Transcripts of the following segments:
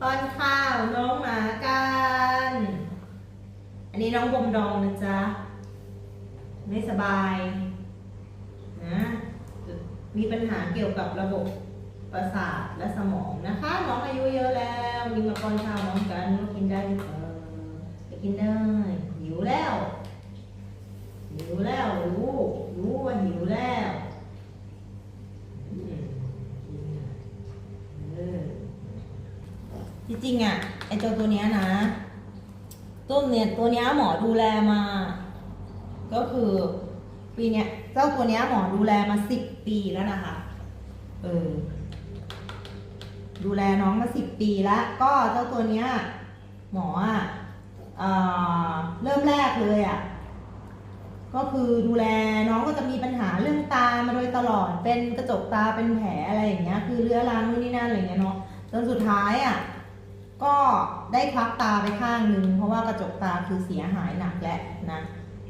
ป้อนข้าวน้องหมากัน อันนี้น้องบมดองนะจ๊ะ ไม่สบายนะมีปัญหาเกี่ยวกับระบบประสาทและสมองนะคะ น้องอายุเยอะแล้วมีมาป้อนข้าวน้องกันว่ากินได้หรือเปกินได้หิวแล้วรู้รู้ว่าหิวแล้วอืมเออที่ จริงอะไอเจ้าตัวเนี้ยนะต้นเนี่ยตัวเนี้ยหมอดูแลมา ก็คือปีเนี้ยเจ้าตัวเนี้ยหมอดูแลมาสิบปีแล้วนะคะเออดูแลน้องมาสิบปีแล้วก็เจ้าตัวเนี้ยหมออะเออเริ่มแรกเลยอะก็คือดูแลน้องก็จะมีปัญหาเรื่องตามาโดยตลอดเป็นกระจกตาเป็นแผลอะไรอย่างเงี้ยคือเรื้อรังนู่นนี่นั่นอะไรเงี้ยเนาะจนสุดท้ายอะ ก็ได้ควักตาไปข้างหนึ่งเพราะว่ากระจกตาคือเสียหายหนักแหละนะ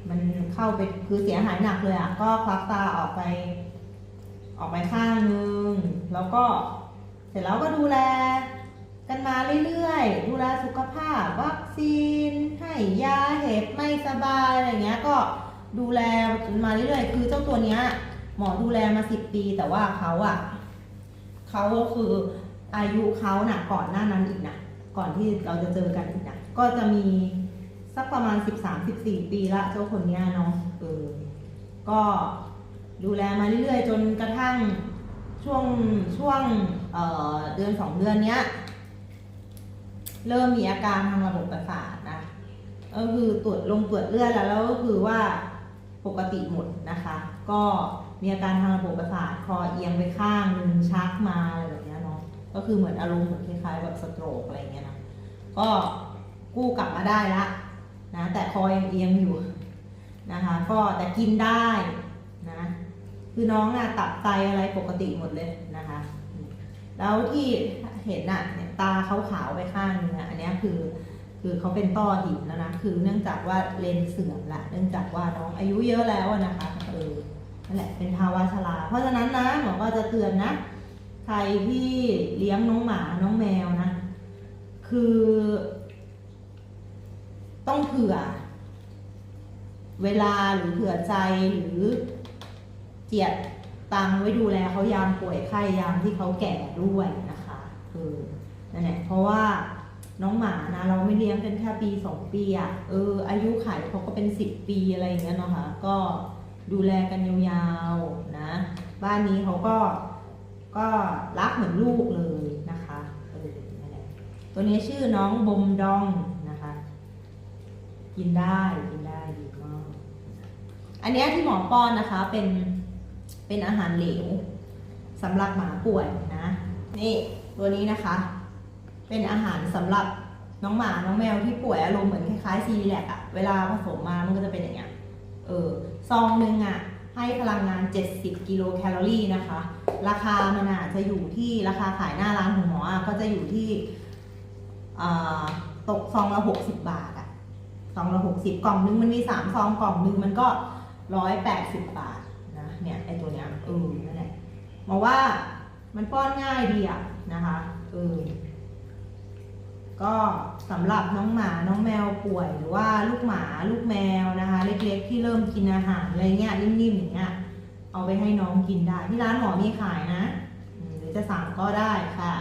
มันเข้าไปคือเสียหายหนักเลยอะ ก็ควักตาออกไป ออกไปข้างหนึ่งแล้วก็เสร็จแล้วก็ดูแลกันมาเรื่อยๆ ดูแลสุขภาพ วัคซีน ให้ยาเห็บไม่สบายอะไรเงี้ย ก็ดูแลมาเรื่อยๆ คือเจ้าตัวเนี้ย หมอดูแลมาสิบปี แต่ว่าเขาอะเขาก็คืออายุเขาน่ะก่อนหน้านั้นอีกนะ ก่อนที่เราจะเจอกันอีกนะก็จะมีสักประมาณสิบสามสิบสี่ปีละเจ้าคนเนี้ยเนาะเออก็ดูแลมาเรื่อยๆ จนกระทั่งช่วงช่วงเเดือนสองเดือนเนี้ย เริ่มมีอาการทางระบบประสาทนะก็คือตรวจลงตรวจเลือดแล้วแล้วก็คือว่าปกติหมดนะคะ ก็มีอาการทางระบบประสาทคอเอียงไปข้างหนึ่งชักมาอะไรแบบนี้ ก็คือเหมือนอารมณ์เหมือนคล้ายๆแบบสโตรกอะไรเงี้ยนะ ก็กู้กลับมาได้ละนะแต่คอยังเอียงอยู่นะคะ ก็แต่กินได้นะคือน้องอะตับไตอะไรปกติหมดเลยนะคะ แล้วที่เห็นน่ะเนี่ยตาเขาขาวไปข้างนึงอะอันนี้คือคือเขาเป็นต้อหินแล้วนะ คือเนื่องจากว่าเลนเสื่อมละ เนื่องจากว่าน้องอายุเยอะแล้วอะนะคะ เออ นั่นแหละ เป็นภาวะชรา เพราะฉะนั้นนะหมอก็จะเตือนนะ ใครที่เลี้ยงน้องหมาน้องแมวนะ คือ ต้องเผื่อ เวลาหรือเผื่อใจหรือเจียดตังไว้ดูแลเขายามป่วยไข้ยามที่เขาแก่ด้วยนะคะเออนั่นแหละเพราะว่าน้องหมานะเราไม่เลี้ยงกันแค่ปีสองปีอะ่ะเออ อายุขัยเขาก็เป็นสิบปีอะไรอย่างเงี้ยเนาะค่ะก็ดูแลกันยาวๆนะ บ้านนี้เขาก็ ก็รักเหมือนลูกเลยนะคะเละตัวนี้ชื่อน้องบมดองนะคะ กินได้กินได้ดีมากอันนี้ที่หมอป้อนนะคะเป็นเป็นอาหารเหลวสำหรับหมาป่วยนะนี่ตัวนี้นะคะ เป็นอาหารสำหรับน้องหมา น้องแมวที่ป่วยอารมณ์เหมือนคล้ายๆซีแลกอะเวลาผสมมามันก็จะเป็นอย่างเงี้ย เออ ซองหนึ่งอะ ให้พลังงาน 70 กิโลแคลอรี่นะคะ ราคามันอาจจะอยู่ที่ราคาขายหน้าร้านของหมอก็จะอยู่ที่ตกซองละ 60 บาทอะซองละหกสิบกล่องนึงมันมีสามซองกล่องนึงมันก็ร้อยแปดสิบาทนะเนี่ยไอตัวเนี้ยเออนั่นแหละบอกว่ามันป้อนง่ายดีอะนะคะเออ ก็สำหรับน้องหมาน้องแมวป่วยหรือว่าลูกหมาลูกแมวนะคะ เล็กๆที่เริ่มกินอาหารอะไรเงี้ยนิ่มๆอย่างเงี้ยเอาไปให้น้องกินได้ที่ร้านหมอมีขายนะหรือจะสั่งก็ได้ค่ะ